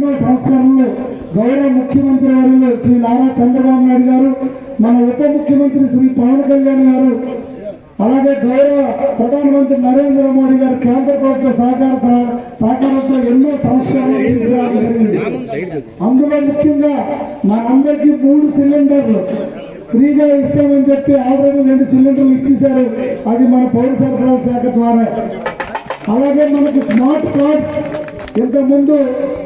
ఎన్నో సంస్కరణలు గౌరవ ముఖ్యమంత్రి వర్యులు శ్రీ నారా చంద్రబాబు నాయుడు గారు మన ఉప ముఖ్యమంత్రి శ్రీ పవన్ కళ్యాణ్ గారు అలాగే గౌరవ ప్రధానమంత్రి నరేంద్ర మోడీ గారు కేంద్ర ప్రభుత్వ సహకార సహకారంతో ఎన్నో సంస్కరణలు తీసుకురావడం జరిగింది. అందులో ముఖ్యంగా మనందరికీ మూడు సిలిండర్లు ఫ్రీగా ఇస్తామని చెప్పి ఆల్రెడీ రెండు సిలిండర్లు ఇచ్చేశారు. అది మన పౌర సరఫరాల శాఖ ద్వారా. అలాగే మనకి స్మార్ట్ కార్డ్స్ ఇంతకుముందు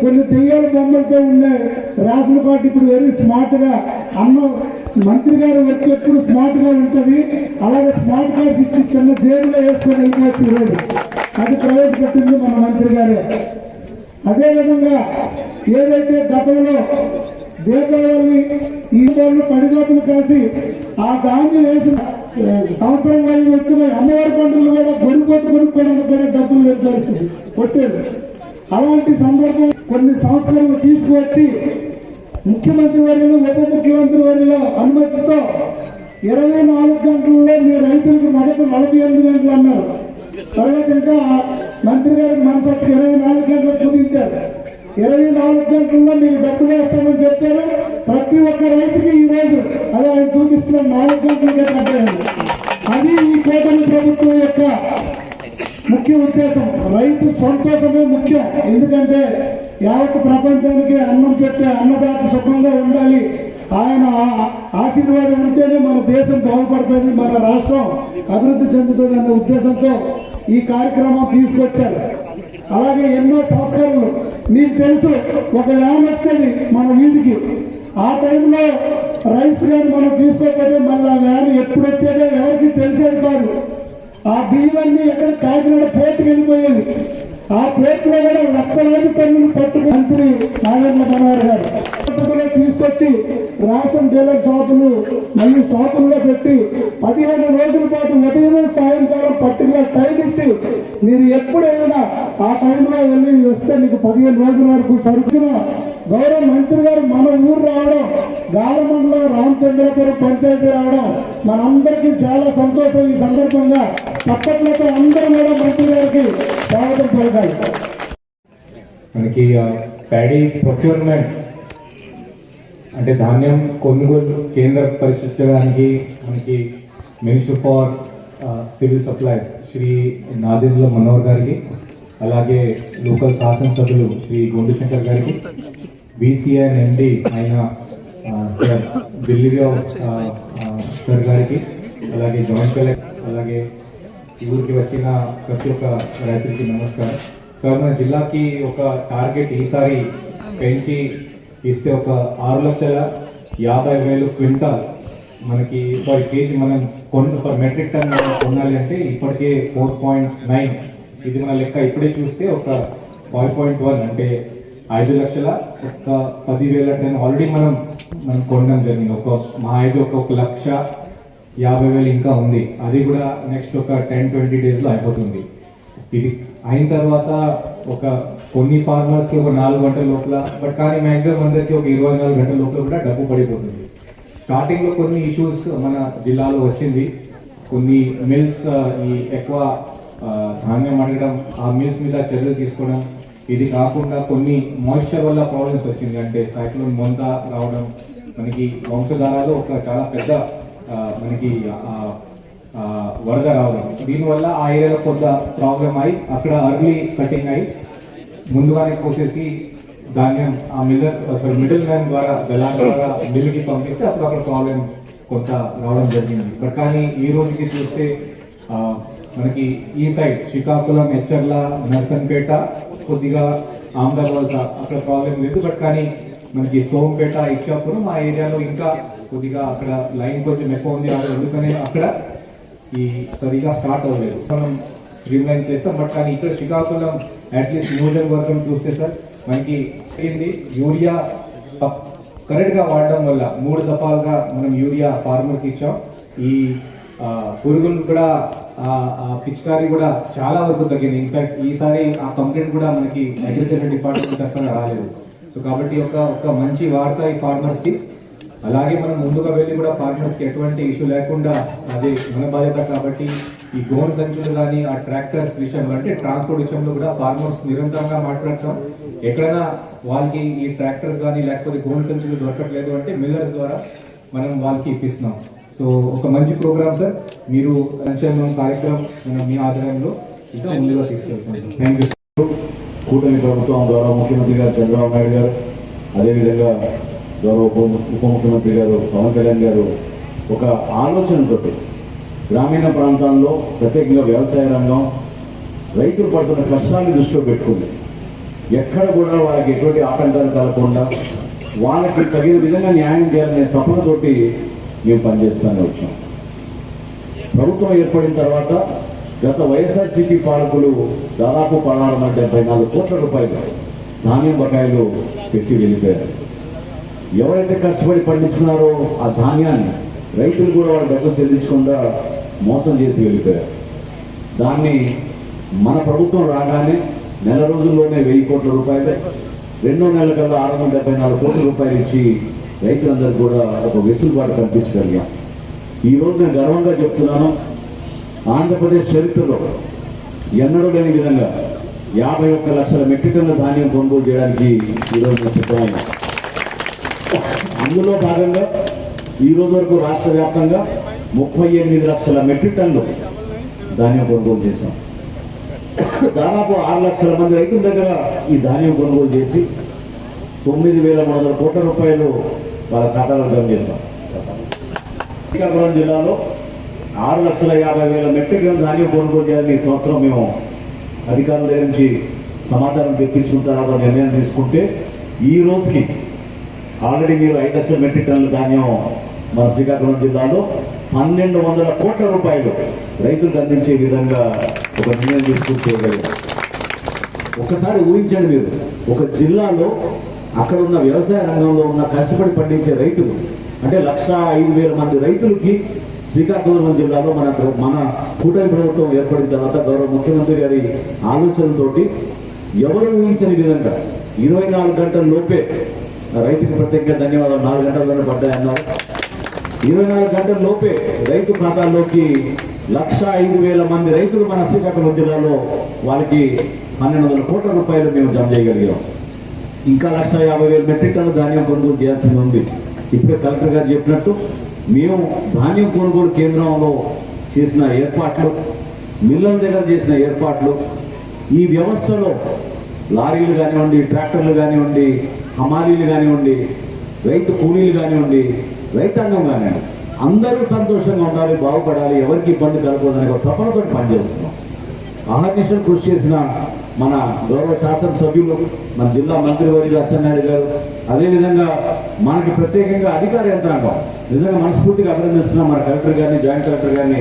కొన్ని దెయ్యాల బొమ్మలతో ఉండే రేషన్ కార్డు ఇప్పుడు వెరీ స్మార్ట్గా అన్న మంత్రి గారు వర్క్ ఎప్పుడు స్మార్ట్గా ఉంటుంది. అలాగే స్మార్ట్ కార్డ్స్ ఇచ్చి చిన్న జేబులో వేసుకొని వెళ్ళిపోవచ్చు ఈరోజు. అది ప్రవేశపెట్టింది మన మంత్రి గారు. అదేవిధంగా ఏదైతే గతంలో దీపావళి ఈ వాళ్ళు పడిగాపులు కాసి ఆ దాన్ని వేసిన సంవత్సరం వైపు వచ్చిన అమ్మవారి పండుగలు కూడా గొడుగొట్టు కొనుక్కోవడానికి కూడా డబ్బులు నిర్ధారిస్తుంది కొట్టేది. అలాంటి సందర్భం కొన్ని సంవత్సరాలు తీసుకువచ్చి ముఖ్యమంత్రి వర్యులు ఉప ముఖ్యమంత్రి వర్యుల అనుమతితో ఇరవై నాలుగు గంటల్లో మీ రైతులకు మొదట నలభై ఎనిమిది గంటలు అన్నారు. తర్వాత ఇంకా మంత్రి గారికి మనసొప్పి ఇరవై నాలుగు గంటలు కుదించారు. ఇరవై నాలుగు గంటల్లో మీరు డబ్బు వేస్తామని చెప్పారు. ప్రతి ఒక్క రైతుకి ఈ రోజు అలా ఆయన చూపిస్తున్న నాలుగు గంటలకే కట్టారు అది ఈ కూటమి ప్రభుత్వం యొక్క ముఖ్య ఉద్దేశం రైతు సంతోషమే ముఖ్యం. ఎందుకంటే యావత్ ప్రపంచానికి అన్నం పెట్టే అన్నదాత సుఖంగా ఉండాలి. ఆయన ఆశీర్వాదం ఉంటేనే మన దేశం బాగుపడుతుంది మన రాష్ట్రం అభివృద్ధి చెందుతుంది అనే ఉద్దేశంతో ఈ కార్యక్రమం తీసుకొచ్చారు. అలాగే ఎన్నో సంస్కరణలు. మీకు తెలుసు ఒక వ్యాన్ వచ్చేది మన వీధికి. ఆ టైంలో రైస్ కానీ మనం తీసుకు ఆ బియ్యాన్ని ఎక్కడ కాకినాడ పేటకి వెళ్ళిపోయేది ఆ పేటలో కూడా లక్షలాది పన్నులు పట్టుకు మంత్రి నాగేంద్ర మనోహర్ గారు. పద్ధతిలో తీసుకొచ్చి రేషన్ డీలర్ షాపులు మళ్ళీ షాపుల్లో పెట్టి పదిహేను రోజుల పాటు ఉదయం సాయంకాలం పర్టికులర్ టైం ఇచ్చి మీరు ఎప్పుడైనా ఆ టైంలో వెళ్ళి వస్తే మీకు పదిహేను రోజుల వరకు సరుకున గౌరవ మంత్రి గారు మన ఊరు రావడం గాలమండలం రామచంద్రపురం పంచాయతీ రావడం మనందరికీ చాలా సంతోషం ఈ సందర్భంగా. చప్పట్లతో అందరూ కూడా మంత్రి గారికి స్వాగతం పలకాలి. మనకి ప్యాడీ ప్రొక్యూర్మెంట్ అంటే ధాన్యం కొనుగోలు కేంద్ర పరిశీలించడానికి మనకి minister for civil supplies Shri Nadendla Manohar గారికి అలాగే లోకల్ శాసనసభ్యులు శ్రీ గుండుశంకర్ గారికి బీసీఎన్ ఎండి అయిన సార్ ఢిల్లీరావు సార్ గారికి అలాగే జాయింట్ కలెక్టర్ అలాగే ఈ ఊరికి వచ్చిన ప్రతి ఒక్క రైతులకి నమస్కారం. సార్ మన జిల్లాకి ఒక టార్గెట్ ఈసారి పెంచి ఇస్తే ఒక ఆరు లక్షల యాభై వేలు క్వింటాల్ మనకి సారీ కేజీ మనం కొన్న సారీ మెట్రిక్ టన్ కొనాలి అంటే ఇప్పటికే ఫోర్ పాయింట్ నైన్. ఇది మన లెక్క ఇప్పుడే చూస్తే ఒక ఫైవ్ పాయింట్ వన్ అంటే ఐదు లక్షల ఒక పదివేల టన్ ఆల్రెడీ మనం మనం కొనడం జరిగింది. ఒక మా ఐదు ఒక ఒక లక్ష యాభై వేలు ఇంకా ఉంది. అది కూడా నెక్స్ట్ ఒక టెన్ ట్వంటీ డేస్లో అయిపోతుంది. ఇది అయిన తర్వాత ఒక కొన్ని ఫార్మర్స్కి కి ఒక నాలుగు గంటల లోపల బట్ కానీ మ్యాక్సిమం అందరికి ఒక ఇరవై నాలుగు గంటల లోపల కూడా డబ్బు పడిపోతుంది. స్టార్టింగ్లో కొన్ని ఇష్యూస్ మన జిల్లాలో వచ్చింది. కొన్ని మిల్స్ ఈ ఎక్కువ ధాన్యం అడగడం ఆ మిల్స్ మీద చర్యలు తీసుకోవడం. ఇది కాకుండా కొన్ని మాయిశ్చర్ వల్ల ప్రాబ్లమ్స్ వచ్చింది. అంటే సైక్లోన్ మొంత రావడం మనకి వంశధారాలు ఒక చాలా పెద్ద మనకి వరద రావడం. దీనివల్ల ఆ ఏరియాలో కొంత ప్రాబ్లం అయి అక్కడ అర్లీ కటింగ్ అయి ముందుగానే కోసేసి ధాన్యం ఆ మిల్లర్ మిడిల్ మ్యాన్ ద్వారా దళాల ద్వారా మిల్లుకి పంపిస్తే అప్పుడు అక్కడ ప్రాబ్లం కొంత రావడం జరిగింది. బట్ కానీ ఈ రోజుకి చూస్తే మనకి ఈ సైడ్ శ్రీకాకుళం హెచ్చర్ల నర్సన్పేట కొద్దిగా అహ్మదాబాద్ అక్కడ ప్రాబ్లం లేదు. బట్ కానీ మనకి సోంపేట ఇచ్చాపురం ఆ ఏరియాలో ఇంకా కొద్దిగా అక్కడ లైన్ కొంచెం ఎక్కువ ఉంది. అక్కడ ఎందుకనే అక్కడ ఈ సరిగా స్టార్ట్ అవ్వలేదు. మనం స్ట్రీమ్ లైన్ చేస్తాం. బట్ కానీ ఇక్కడ శ్రీకాకుళం అట్లీస్ట్ నియోజకవర్గం చూస్తే సార్ మనకి ఏంది యూరియా కరెక్ట్గా వాడడం వల్ల మూడు దఫాలుగా మనం యూరియా ఫార్మర్కి ఇచ్చాం. ఈ పురుగులు కూడా ఆ, పిచికారీ కూడా చాలా వరకు తగ్గింది. ఇన్ఫాక్ట్ ఈసారి ఆ కంప్లైంట్ కూడా మనకి అగ్రికల్చర్ డిపార్ట్మెంట్ తరఫున రాలేదు. సో కాబట్టి ఒక ఒక మంచి వార్త ఈ ఫార్మర్స్కి అలాగే మనం ముందుగా వెళ్ళి కూడా ఫార్మర్స్కి ఎటువంటి ఇష్యూ లేకుండా అదే మన బాధ్యత కాబట్టి ఈ గోన్ సంచులు కానీ ఆ ట్రాక్టర్స్ విషయంలో అంటే ట్రాన్స్పోర్ట్ విషయంలో కూడా ఫార్మర్స్ నిరంతరంగా మాట్లాడతాం ఎక్కడైనా వాళ్ళకి ఈ ట్రాక్టర్స్ కానీ లేకపోతే గోన్ సంచులు దొరకట్లేదు అంటే మిల్లర్స్ ద్వారా మనం వాళ్ళకి ఇప్పిస్తున్నాం. సో ఒక మంచి ప్రోగ్రామ్ సార్. మీరు సంక్షేమం కార్యక్రమం మనం మీ ఆధ్వర్యంలో ఇంకా ముందుగా తీసుకెళ్తున్నాం. థ్యాంక్ యూ కూటమి ప్రభుత్వం ద్వారా ముఖ్యమంత్రి గారు చంద్రబాబు నాయుడు గారు అదేవిధంగా గౌరవ ఉప ముఖ్యమంత్రి గారు పవన్ కళ్యాణ్ గారు ఒక ఆలోచనతో గ్రామీణ ప్రాంతాల్లో ప్రత్యేకంగా వ్యవసాయ రంగం రైతులు పడుతున్న కష్టాన్ని దృష్టిలో పెట్టుకుంది. ఎక్కడ కూడా వాళ్ళకి ఎటువంటి ఆటంకాలు కలగకుండా వాళ్ళకి తగిన విధంగా న్యాయం చేయాలనే తపనతోటి మేము పనిచేస్తానే వచ్చాం. ప్రభుత్వం ఏర్పడిన తర్వాత గత వైఎస్ఆర్సీపీ పాలకులు దాదాపు పదహారు వందల డెబ్బై నాలుగు కోట్ల రూపాయలు ధాన్యం బకాయిలు పెట్టి వెళ్ళిపోయారు. ఎవరైతే కష్టపడి పండించుకున్నారో ఆ ధాన్యాన్ని రైతులు కూడా వాళ్ళ డబ్బులు చెల్లించకుండా మోసం చేసి వెళ్ళిపోయారు. దాన్ని మన ప్రభుత్వం రాగానే నెల రోజుల్లోనే వెయ్యి కోట్ల రూపాయలు రెండో నెలల కల్లా ఆరు వందల డెబ్బై నాలుగు కోట్ల రూపాయలు ఇచ్చి రైతులందరూ కూడా ఒక వెసులుబాటు కల్పించగలిగాం. ఈ రోజు నేను గర్వంగా చెప్తున్నాను ఆంధ్రప్రదేశ్ చరిత్రలో ఎన్నడూ లేని విధంగా యాభై ఒక్క లక్షల మెట్రిక్ టన్నుల ధాన్యం కొనుగోలు చేయడానికి ఈరోజు నేను సిద్ధమైనా అందులో భాగంగా ఈ రోజు వరకు రాష్ట్ర వ్యాప్తంగా ముప్పై ఎనిమిది లక్షల మెట్రిక్ టన్నులు ధాన్యం కొనుగోలు చేశాం. దాదాపు ఆరు లక్షల మంది రైతుల దగ్గర ఈ ధాన్యం కొనుగోలు చేసి తొమ్మిది వేల మూడు వందల కోట్ల రూపాయలు వాళ్ళ ఖాతాలో జమ చేశాం. శ్రీకాకుళం జిల్లాలో ఆరు లక్షల యాభై వేల మెట్రిక్ టన్ ధాన్యం కొనుగోలు చేయాలని ఈ సంవత్సరం మేము అధికారుల దగ్గర నుంచి సమాచారం తెప్పించుకున్న తర్వాత నిర్ణయం తీసుకుంటే ఈ రోజుకి ఆల్రెడీ మీరు ఐదు లక్షల మెట్రిక్ టన్నుల ధాన్యం మన శ్రీకాకుళం జిల్లాలో పన్నెండు వందల కోట్ల రూపాయలు రైతులకు అందించే విధంగా ఒక నిర్ణయం తీసుకుని ఒకసారి ఊహించండి మీరు ఒక జిల్లాలో అక్కడ ఉన్న వ్యవసాయ రంగంలో ఉన్న కష్టపడి పండించే రైతులు అంటే లక్ష ఐదు వేల మంది రైతులకి శ్రీకాకుళం జిల్లాలో మన మన కూటమి ప్రభుత్వం ఏర్పడిన తర్వాత గౌరవ ముఖ్యమంత్రి గారి ఆలోచనతోటి ఎవరు ఊహించని విధంగా ఇరవై నాలుగు గంటల లోపే రైతుకి ప్రత్యేకంగా ధన్యవాదాలు. నాలుగు గంటల్లోనే పడ్డాయన్నారు ఇరవై నాలుగు గంటల లోపే రైతు ఖాతాల్లోకి లక్ష ఐదు వేల మంది రైతులు మన శ్రీకాకుళం జిల్లాలో వాళ్ళకి పన్నెండు వందల కోట్ల రూపాయలు మేము జమ చేయగలిగాం. ఇంకా లక్ష యాభై వేల మెట్రిక్ టన్ను ధాన్యం కొనుగోలు చేయాల్సింది ఉంది. ఇప్పుడే కలెక్టర్ గారు చెప్పినట్టు మేము ధాన్యం కొనుగోలు కేంద్రంలో చేసిన ఏర్పాట్లు మిల్లల దగ్గర చేసిన ఏర్పాట్లు ఈ వ్యవస్థలో లారీలు కానివ్వండి ట్రాక్టర్లు కానివ్వండి హమాలీలు కానివ్వండి రైతు కూలీలు కానివ్వండి రైతాంగం కానివ్వండి అందరూ సంతోషంగా ఉండాలి బాగుపడాలి ఎవరికి ఇబ్బంది కలగకూడదనే ఒక తపనతో పనిచేస్తున్నాం అహర్నిశలు కృషి చేసిన మన గౌరవ శాసనసభ్యులు మన జిల్లా మంత్రివర్యులు అచ్చెన్నాయుడు గారు అదేవిధంగా మనకి ప్రత్యేకంగా అధికార యంత్రాంగం నిజంగా మనస్ఫూర్తిగా అభినందిస్తున్నాం మన కలెక్టర్ గారిని జాయింట్ కలెక్టర్ గారిని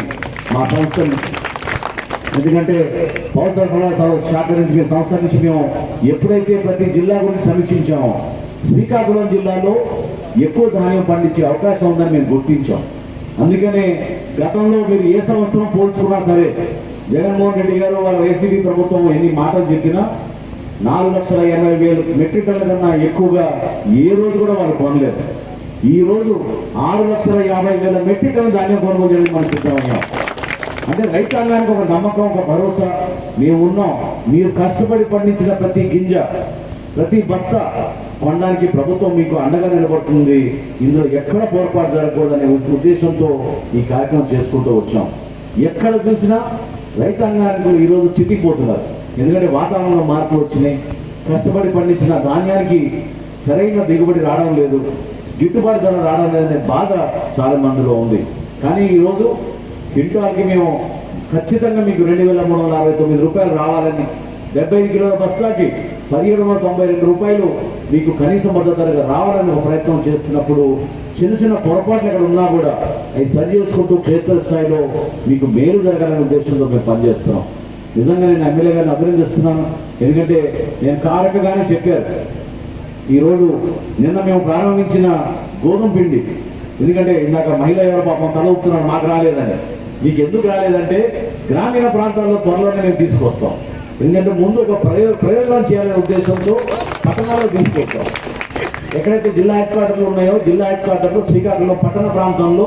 మా సంస్థ ఎందుకంటే పౌర సరఫరా శాఖ నుంచి సంస్థ నుంచి మేము ఎప్పుడైతే ప్రతి జిల్లా గురించి సమీక్షించామో శ్రీకాకుళం జిల్లాలో ఎక్కువ ధాన్యం పండించే అవకాశం ఉందని మేము గుర్తించాం. అందుకనే గతంలో మీరు ఏ సంవత్సరం పోల్చుకున్నా సరే జగన్మోహన్ రెడ్డి గారు వాళ్ళ వైసీపీ ప్రభుత్వం ఎన్ని మాటలు చెప్పినా నాలుగు లక్షల ఎనభై వేలు మెట్రిక్ టన్నుల కన్నా ఎక్కువగా ఏ రోజు కూడా వాళ్ళు కొనలేదు. ఈ రోజు ఆరు లక్షల యాభై వేల మెట్రిక్ టన్ను ధాన్యం కొనుగోలు చేయడం మనం సిద్ధమయ్యాం అంటే రైతాంగానికి ఒక నమ్మకం ఒక భరోసా. మేము ఉన్నాం. మీరు కష్టపడి పండించిన ప్రతి గింజ ప్రతి బస్తా కొనడానికి ప్రభుత్వం మీకు అండగా నిలబడుతుంది. ఇందులో ఎక్కడ పొరపాటు జరగకూడదనే ఉద్దేశంతో ఈ కార్యక్రమం చేసుకుంటూ వచ్చాం. ఎక్కడ చూసినా రైతాంగానికి ఈరోజు చితికిపోతున్నారు ఎందుకంటే వాతావరణంలో మార్పులు వచ్చినాయి. కష్టపడి పండించిన ధాన్యానికి సరైన దిగుబడి రావడం లేదు. గిట్టుబాటు ధర రావడం లేదనే బాధ చాలా మందిలో ఉంది. కానీ ఈరోజు క్వింటాల్కి మేము ఖచ్చితంగా మీకు రెండు వేల మూడు వందల అరవై తొమ్మిది రూపాయలు రావాలని డెబ్బై కిలోల బస్తాకి పదిహేడు వందల తొంభై రెండు రూపాయలు మీకు కనీస మద్దతు ధరగా రావాలని ఒక ప్రయత్నం చేస్తున్నప్పుడు చిన్న చిన్న పొరపాట్లు ఎక్కడ ఉన్నా కూడా అవి సరి చేసుకుంటూ క్షేత్రస్థాయిలో మీకు మేలు జరగాలనే ఉద్దేశంతో మేము పనిచేస్తున్నాం. నిజంగా నేను ఎమ్మెల్యే గారిని అభినందిస్తున్నాను. ఎందుకంటే నేను కారకగానే చెప్పారు. ఈరోజు నిన్న మేము ప్రారంభించిన గోధుమ పిండి. ఎందుకంటే ఇందాక మహిళ ఎవరు పాపం తలవుతున్నారు మాకు రాలేదని. మీకు ఎందుకు రాలేదంటే గ్రామీణ ప్రాంతాల్లో త్వరలోనే మేము తీసుకొస్తాం. ఎందుకంటే ముందు ఒక ప్రయో ప్రయోజనం చేయాలనే ఉద్దేశంతో పట్టణాల్లో తీసుకొస్తాం. ఎక్కడైతే జిల్లా హెడ్ క్వార్టర్లు ఉన్నాయో జిల్లా హెడ్ క్వార్టర్లు శ్రీకాకుళం పట్టణ ప్రాంతంలో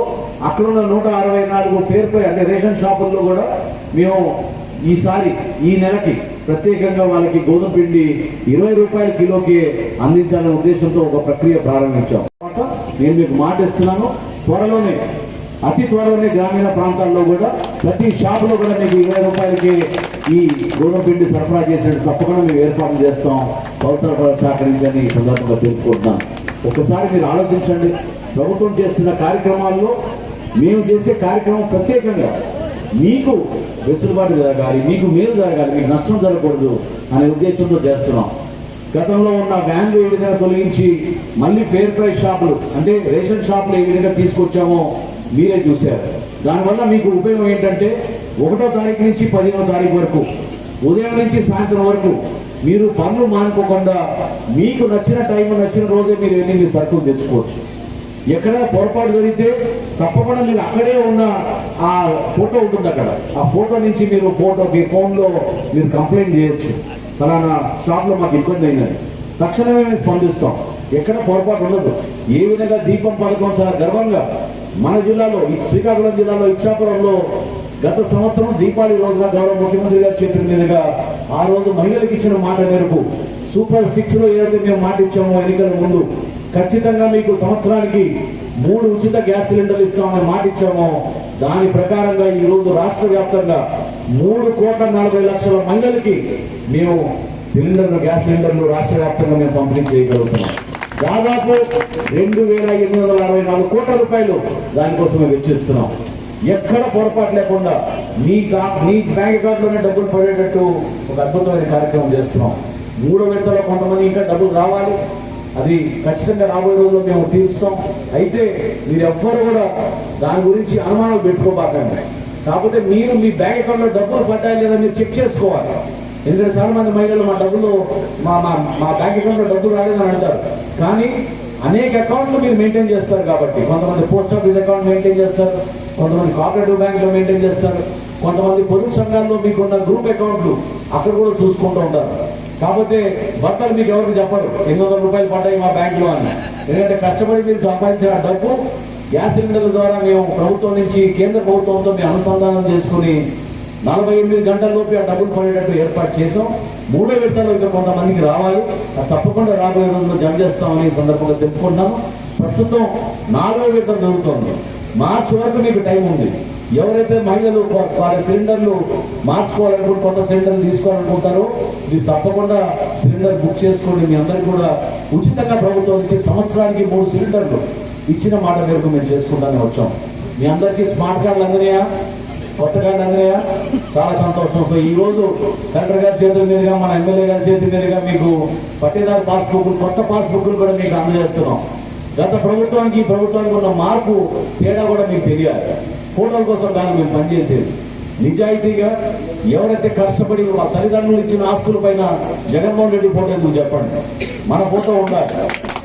అక్కడ ఉన్న నూట అరవై నాలుగు పేరుపై అంటే రేషన్ షాపుల్లో కూడా మేము ఈసారి ఈ నెలకి ప్రత్యేకంగా వాళ్ళకి గోధుమ పిండి ఇరవై రూపాయల కిలోకి అందించాలనే ఉద్దేశంతో ఒక ప్రక్రియ ప్రారంభించాం. తర్వాత నేను మీకు మాట ఇస్తున్నాను త్వరలోనే అతి త్వరలోనే గ్రామీణ ప్రాంతాల్లో కూడా ప్రతి షాపులో కూడా మీకు ఇరవై రూపాయలకి ఈ గోధుమ పిండి సరఫరా చేసినట్టు తప్పకుండా మేము ఏర్పాటు చేస్తాం. పౌర శాఖ నుంచి ఈ సందర్భంగా తెలుసుకుంటున్నాం ఒకసారి మీరు ఆలోచించండి. ప్రభుత్వం చేస్తున్న కార్యక్రమాల్లో మేము చేసే కార్యక్రమం ప్రత్యేకంగా మీకు వెసులుబాటు జరగాలి మీకు మేలు జరగాలి మీకు నష్టం జరగకూడదు అనే ఉద్దేశంతో చేస్తున్నాం. గతంలో ఉన్న వ్యాన్లు ఏ విధంగా తొలగించి మళ్ళీ ఫేర్ ప్రైస్ షాపులు అంటే రేషన్ షాపులు ఏ విధంగా తీసుకొచ్చామో మీరే చూశారు. దానివల్ల మీకు ఉపయోగం ఏంటంటే ఒకటో తారీఖు నుంచి పదిహేనో తారీఖు వరకు ఉదయం నుంచి సాయంత్రం వరకు మీరు పనులు మానుకోకుండా మీకు నచ్చిన టైం నచ్చిన రోజే మీరు వెళ్ళి మీ సరుకులు తెచ్చుకోవచ్చు. ఎక్కడ పొరపాటు జరిగితే తప్పకుండా మీరు అక్కడే ఉన్న ఆ ఫోటో ఉంటుంది అక్కడ. ఆ ఫోటో నుంచి మీరు ఫోటో మీ ఫోన్లో మీరు కంప్లైంట్ చేయొచ్చు. ఫలానా షాప్లో మాకు ఇబ్బంది అయిందని తక్షణమే మేము స్పందిస్తాం. ఎక్కడ పొరపాటు ఉండదు. ఏ విధంగా దీపం పథకం సార్ గర్వంగా. మన జిల్లాలో ఈ శ్రీకాకుళం జిల్లాలో ఇచ్చాపురంలో గత సంవత్సరం దీపావళి రోజున గౌరవ ముఖ్యమంత్రి గారు చేతుల మీదుగా ఆ రోజు మహిళలకు ఇచ్చిన మాట మేరకు సూపర్ సిక్స్లో ఏదైతే మేము మాట ఇచ్చామో ఎన్నికల ముందు ఖచ్చితంగా మీకు సంవత్సరానికి మూడు ఉచిత గ్యాస్ సిలిండర్లు ఇస్తామని మాట ఇచ్చామో దాని ప్రకారంగా ఈ రోజు రాష్ట్ర వ్యాప్తంగా మూడు కోట్ల నలభై లక్షల మహిళలకి మేము సిలిండర్లు గ్యాస్ సిలిండర్లు రాష్ట్ర వ్యాప్తంగా మేము పంపిణీ చేయగలుగుతున్నాం. దాదాపు రెండు వేల ఎనిమిది వందల అరవై నాలుగు కోట్ల రూపాయలు దానికోసమే వెచ్చిస్తున్నాం. ఎక్కడ పొరపాటు లేకుండా మీ కా- మీ బ్యాంక్ అకౌంట్లోనే డబ్బులు పడేటట్టు ఒక అద్భుతమైన కార్యక్రమం చేస్తున్నాం. మూడో విడతలో కొంతమంది ఇంకా డబ్బులు రావాలి. అది ఖచ్చితంగా రాబోయే రోజుల్లో మేము తీరుస్తాం. అయితే మీరు ఎవ్వరు కూడా దాని గురించి అనుమానాలు పెట్టుకోబాకండి. కాకపోతే మీరు మీ బ్యాంక్ అకౌంట్లో డబ్బులు పడ్డాయి లేదా మీరు చెక్ చేసుకోవాలి. ఎందుకంటే చాలా మంది మహిళలు మా డబ్బులు మా మా మా బ్యాంక్ అకౌంట్లో డబ్బులు రాలేదని అంటారు. కానీ అనేక అకౌంట్లు మీరు మెయింటైన్ చేస్తారు కాబట్టి. కొంతమంది పోస్ట్ ఆఫీస్ అకౌంట్ మెయింటైన్ చేస్తారు కొంతమంది కోఆపరేటివ్ బ్యాంక్లో మెయింటైన్ చేస్తారు కొంతమంది పొదుపు సంఘాల్లో మీకున్న గ్రూప్ అకౌంట్లు అక్కడ కూడా చూసుకుంటూ ఉంటారు. కాకపోతే భర్తలు మీకు ఎవరికి చెప్పరు ఎనిమిది వందల రూపాయలు పడ్డాయి మా బ్యాంకులో అని. ఎందుకంటే కష్టపడి మీరు సంపాదించిన డబ్బు గ్యాస్ సిలిండర్ల ద్వారా మేము ప్రభుత్వం నుంచి కేంద్ర ప్రభుత్వంతో మేము అనుసంధానం చేసుకుని నలభై ఎనిమిది గంటల్లోపు ఆ డబ్బులు పడేటట్టు ఏర్పాటు చేసాం మూడో విడతలో ఇంకా కొంతమందికి రావాలి. అది తప్పకుండా రాబోయే రోజుల్లో జమ చేస్తామని సందర్భంగా తెలుపుకుంటున్నాము. ప్రస్తుతం నాలుగో విడత జరుగుతోంది. మార్చి వరకు మీకు టైం ఉంది. ఎవరైతే మహిళలు వారి సిలిండర్లు మార్చుకోవాలనుకుంటే కొత్త సిలిండర్లు తీసుకోవాలనుకుంటారో మీరు తప్పకుండా సిలిండర్ బుక్ చేసుకోండి మీ అందరికీ కూడా ఉచితంగా ప్రభుత్వం ఇచ్చే సంవత్సరానికి మూడు సిలిండర్లు ఇచ్చిన మాట మేరకు మేము చేసుకుంటానే వచ్చాం. మీ అందరికీ స్మార్ట్ కార్డులు అందినాయా? కొట్టకండి కార్డు చాలా సంతోషం. సో ఈ రోజు కలెక్టర్ గారి చేతుల మీదుగా మన ఎమ్మెల్యే గారి చేతుల మీదుగా మీకు పట్టేదారు పాస్బుక్ కొత్త పాస్బుక్లు కూడా మీకు అందజేస్తున్నాం. గత ప్రభుత్వానికి ఈ ప్రభుత్వానికి ఉన్న మార్పు తేడా కూడా మీకు తెలియాలి. ఫోటోల కోసం దాన్ని మేము పనిచేసేది. నిజాయితీగా ఎవరైతే కష్టపడి మా తల్లిదండ్రులు ఇచ్చిన ఆస్తుల పైన జగన్మోహన్ రెడ్డి ఫోటో ఎందుకు చెప్పండి? మన ఫోటో ఉండాలి.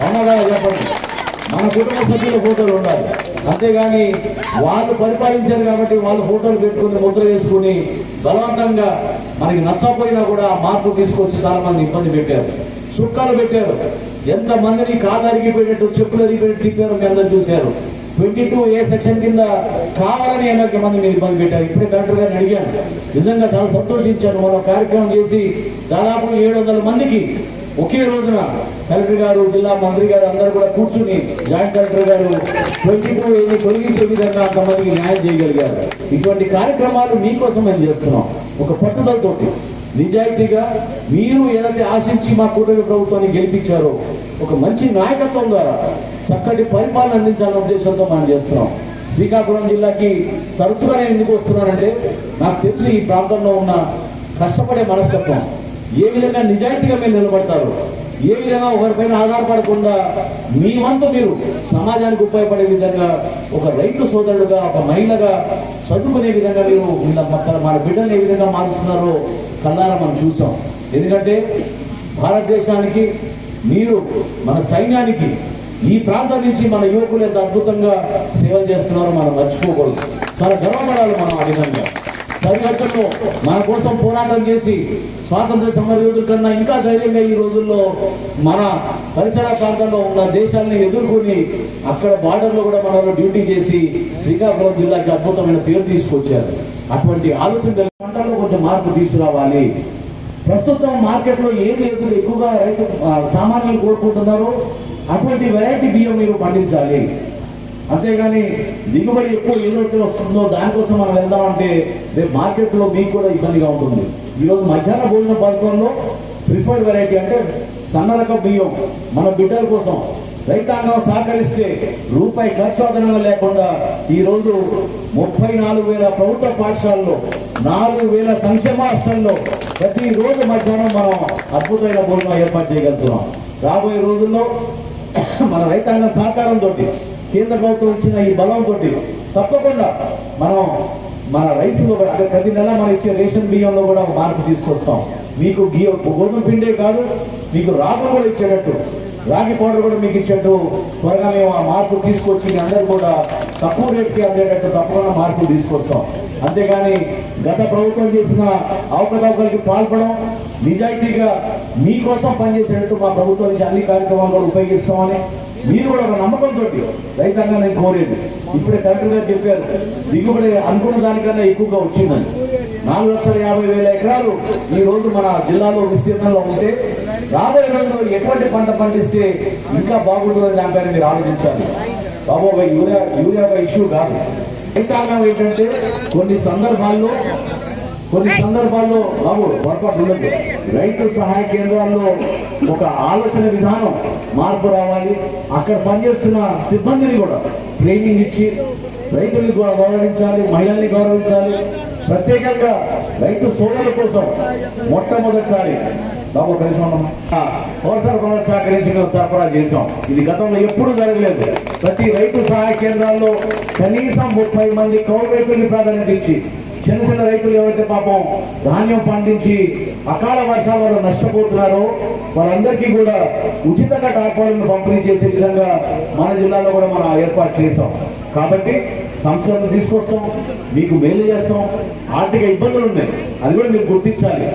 అవునా చెప్పండి. మన కుటుంబ సభ్యుల ఫోటోలు ఉండాలి. అంతేగాని వాళ్ళు పరిపాలించారు కాబట్టి వాళ్ళ ఫోటోలు పెట్టుకుని ముద్ర వేసుకుని బలవంతంగా మనకి నచ్చకపోయినా కూడా మార్పు తీసుకొచ్చి చాలా మంది ఇబ్బంది పెట్టారు. చుక్కాలు పెట్టారు. ఎంత మందిని కాదరిగిపోయేటట్టు చెప్పులు అరిగిపోయేట్టు తిప్పారు మీ అందరు చూశారు. ట్వంటీ టూ ఏ సెక్షన్ కింద కావాలని అనేక మంది మీరు ఇబ్బంది పెట్టారు. ఇప్పుడే కలెక్టర్ గారిని అడిగాను. నిజంగా చాలా సంతోషించాను. మనం కార్యక్రమం చేసి దాదాపు ఏడు వందల మందికి ఒకే రోజున కలెక్టర్ గారు జిల్లా మంత్రి గారు అందరూ కూడా కూర్చుని joint collector garu twenty two ఏది తొలగించే విధంగా అంతమందికి న్యాయం చేయగలిగారు. ఇటువంటి కార్యక్రమాలు మీకోసం మేము చేస్తున్నాం. ఒక పట్టుదలతోటి. నిజాయితీగా మీరు ఏదైతే ఆశించి మా కూటమి ప్రభుత్వాన్ని గెలిపించారో ఒక మంచి నాయకత్వం ద్వారా చక్కటి పరిపాలన అందించాలనే ఉద్దేశంతో మనం చేస్తున్నాం. శ్రీకాకుళం జిల్లాకి తరచుగా నేను ఎందుకు వస్తున్నానంటే నాకు తెలిసి ఈ ప్రాంతంలో ఉన్న కష్టపడే మనస్తత్వం ఏ విధంగా నిజాయితీగా మీరు నిలబడతారు? ఏ విధంగా ఒకరిపైన ఆధారపడకుండా మీ వంతు మీరు సమాజానికి ఉపయోగపడే విధంగా ఒక రైతు సోదరుడుగా ఒక మహిళగా చదువుకునే విధంగా మీరు మన మన బిడ్డలు ఏ విధంగా మారుస్తున్నారో కల్లారా మనం చూసాం ఎందుకంటే భారతదేశానికి మీరు మన సైన్యానికి ఈ ప్రాంతం నుంచి మన యువకులు ఎంత అద్భుతంగా సేవ చేస్తున్నారో మనం మర్చిపోకూడదు. చాలా గర్వపడాలి మనం ఆ విధంగా సరిహద్దుల్లో మన కోసం పోరాటం చేసి స్వాతంత్ర సమరయోధుల కన్నా ఇంకా ధైర్యంగా ఈ రోజుల్లో మన పరిసర ప్రాంతంలో ఉన్న దేశాలని ఎదుర్కొని అక్కడ బార్డర్లో కూడా మనలో డ్యూటీ చేసి శ్రీకాకుళం జిల్లాకి అద్భుతమైన పేరు తీసుకొచ్చారు. అటువంటి ఆలోచన పంటల్లో కొంచెం మార్పు తీసుకురావాలి. ప్రస్తుతం మార్కెట్లో ఏది ఎదురు ఎక్కువగా రైతు సామాన్యులు కోరుకుంటున్నారో. అటువంటి వెరైటీ బియ్యం మీరు పండించాలి. అంతేగాని దిగుబడి ఎక్కువ ఏదైతే వస్తుందో దానికోసం మనం వెళ్దామంటే రేపు మార్కెట్లో మీకు కూడా ఇబ్బందిగా ఉంటుంది. ఈరోజు మధ్యాహ్న భోజన పథకంలో ప్రిఫర్డ్ వెరైటీ అంటే సన్న రకం బియ్యం మన బిడ్డల కోసం. రైతాంగం సహకరిస్తే రూపాయి ఖర్చు లేకుండా ఈరోజు ముప్పై నాలుగు వేల ప్రభుత్వ పాఠశాలలో నాలుగు వేల సంక్షేమ ప్రతిరోజు మధ్యాహ్నం మనం అద్భుతమైన భోజనం ఏర్పాటు చేయగలుగుతున్నాం. రాబోయే రోజుల్లో మన రైతాంగం సహకారంతో కేంద్ర ప్రభుత్వం ఇచ్చిన ఈ బలంతో తప్పకుండా మనం మన రైసులో కూడా ప్రతి నెల మనం ఇచ్చే రేషన్ బియ్యంలో కూడా మార్పు తీసుకొస్తాం. మీకు గి- గోధుమ పిండే కాదు మీకు రాగులు కూడా ఇచ్చేటట్టు. రాగి పౌడర్ కూడా మీకు ఇచ్చేట్టు త్వరగా మేము ఆ మార్పు తీసుకొచ్చి మీ అందరూ కూడా తక్కువ రేట్కి అందేటట్టు తప్పకుండా మార్పు తీసుకొస్తాం. అంతేగాని గత ప్రభుత్వం చేసిన అవకతవకలకి పాల్పడడం నిజాయితీగా మీకోసం పనిచేసేటట్టు మా ప్రభుత్వం నుంచి అన్ని కార్యక్రమాలు కూడా ఉపయోగిస్తామని మీరు కూడా ఒక నమ్మకంతో రైతాంగాన్ని కోరేది. ఇప్పుడే కలెక్టర్ చెప్పారు దిగుబడి అనుకున్న దానికన్నా ఎక్కువగా వచ్చిందని. నాలుగు లక్షల యాభై వేల ఎకరాలు ఈ రోజు మన జిల్లాలో విస్తీర్ణంలో ఉంటే రాబోయే రోజుల్లో ఎటువంటి పంట పండిస్తే ఇంకా బాగుంటుందని దానిపైన మీరు ఆలోచించాలి. బాబు ఒక యూరియా యూరియా ఇష్యూ కాదు. రైతాంగం ఏంటంటే కొన్ని సందర్భాల్లో కొన్ని సందర్భాల్లో బాబు పొరపాటు ఉండదు రైతు సహాయ కేంద్రాల్లో ఒక ఆలోచన విధానం మార్పు రావాలి. అక్కడ పనిచేస్తున్న సిబ్బందిని కూడా ట్రైనింగ్ ఇచ్చి రైతుల్ని గౌరవించాలి మహిళల్ని గౌరవించాలి. ప్రత్యేకంగా రైతు సోదరుల కోసం మొట్టమొదటిసారి బాబు కలిసి శాఖ నుంచి మేము సరఫరా చేసాం ఇది గతంలో ఎప్పుడూ జరగలేదు. ప్రతి రైతు సహాయ కేంద్రాల్లో కనీసం ముప్పై మంది కౌలు రైతుల్ని ప్రాధాన్యత ఇచ్చి చిన్న చిన్న రైతులు ఎవరైతే పాపం ధాన్యం పండించి అకాల వర్షాల వల్ల నష్టపోతున్నారో వాళ్ళందరికీ కూడా ఉచితంగా టాపాలను పంపిణీ చేసే విధంగా మన జిల్లాలో కూడా మనం ఏర్పాటు చేసాం కాబట్టి సంస్థలను తీసుకొస్తాం మీకు మేలు చేస్తాం ఆర్థిక ఇబ్బందులు ఉన్నాయి. అది కూడా మీరు గుర్తించాలి.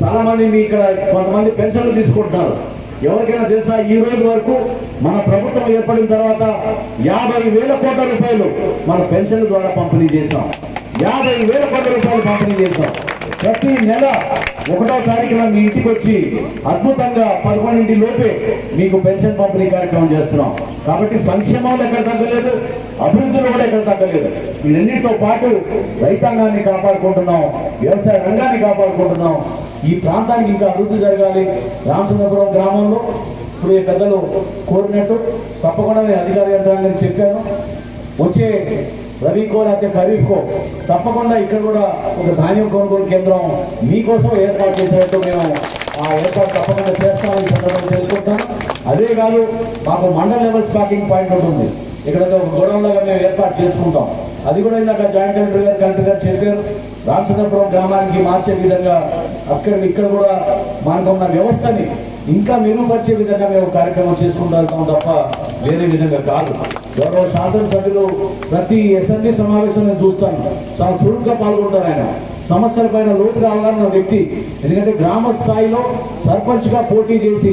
చాలా మంది మీ ఇక్కడ కొంతమంది పెన్షన్లు తీసుకుంటున్నారు. ఎవరికైనా తెలుసా ఈ రోజు వరకు మన ప్రభుత్వం ఏర్పడిన తర్వాత యాభై వేల కోట్ల రూపాయలు మన పెన్షన్ల ద్వారా పంపిణీ చేశాం. యాభై వేల కోట్ల రూపాయలు పంపిణీ చేశాం. ప్రతి నెల ఒకటో తారీఖున మీ ఇంటికి వచ్చి అద్భుతంగా పదకొండింటి లోపే మీకు పెన్షన్ పంపిణీ కార్యక్రమం చేస్తున్నాం. కాబట్టి సంక్షేమంలో ఎక్కడ తగ్గలేదు అభివృద్ధిలో కూడా ఎక్కడ తగ్గలేదు. ఈ రెండింటితో పాటు రైతాంగాన్ని కాపాడుకుంటున్నాం వ్యవసాయ రంగాన్ని కాపాడుకుంటున్నాం. ఈ ప్రాంతానికి ఇంకా అభివృద్ధి జరగాలి. రామచంద్రపురం గ్రామంలో ఇప్పుడు ఈ పెద్దలు కోరినట్టు తప్పకుండా నేను అధికార యంత్రాంగానికి చెప్పాను. వచ్చే రవికో లేకపోతే ఖరీఫ్కో తప్పకుండా ఇక్కడ కూడా ఒక ధాన్యం కొనుగోలు కేంద్రం మీకోసం ఏర్పాటు చేసినట్టు మేము ఆ ఏర్పాటు తప్పకుండా చేస్తామని సందర్భంగా తెలుసుకుంటాను అదే కాదు మాకు మండల లెవెల్ స్టార్టింగ్ పాయింట్ ఉంటుంది ఇక్కడ ఒక మేము ఏర్పాటు చేసుకుంటాం. అది కూడా ఇందాక జాయింట్ కలెక్టర్ గారు కలెక్టర్ గారు చెప్పారు. రామచంద్రపురం గ్రామానికి మార్చే విధంగా అక్కడ ఇక్కడ కూడా మనకున్న వ్యవస్థని ఇంకా మెరుగుపరిచే విధంగా మేము కార్యక్రమం చేసుకుంటాం తప్ప వేరే విధంగా కాదు. గౌరవ శాసనసభ్యులు ప్రతి అసెంబ్లీ సమావేశం నేను చూస్తాను. చాలా చురుగ్గా పాల్గొంటారు ఆయన. సమస్యల పైన లోటు రావాలన్న వ్యక్తి ఎందుకంటే గ్రామ స్థాయిలో సర్పంచ్గా పోటీ చేసి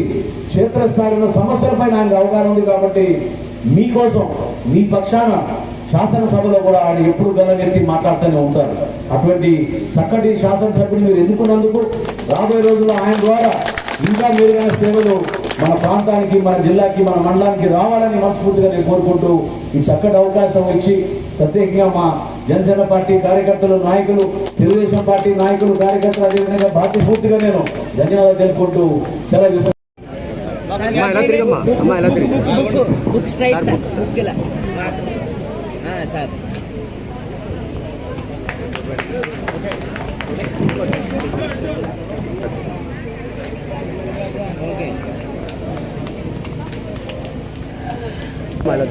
క్షేత్రస్థాయిలో సమస్యల పైన ఆయనకు అవగాహన ఉంది కాబట్టి మీకోసం మీ పక్షాన శాసనసభలో కూడా ఆయన ఎప్పుడు గలవెత్తి మాట్లాడుతూనే ఉంటారు. అటువంటి చక్కటి శాసనసభ్యుని మీరు ఎన్నుకున్నందుకు రాబోయే రోజుల్లో ఆయన ద్వారా ఇంకా మెరుగైన సేవలు మన ప్రాంతానికి మన జిల్లాకి మన మండలానికి రావాలని మనస్ఫూర్తిగా నేను కోరుకుంటూ ఈ చక్కటి అవకాశం ఇచ్చి ప్రత్యేకంగా మా జనసేన పార్టీ కార్యకర్తలు నాయకులు తెలుగుదేశం పార్టీ నాయకులు కార్యకర్తలు అదేవిధంగా భారతీయ పూర్తిగా నేను ధన్యవాదాలు తెలుపుకుంటూ సెలవు ఎలా తిరిగమ్మా అమ్మా ఎలా తిరిగి book book straight sir book ఇలా సార్ ఓకే అమ్మా ఎలా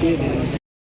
తిరిగి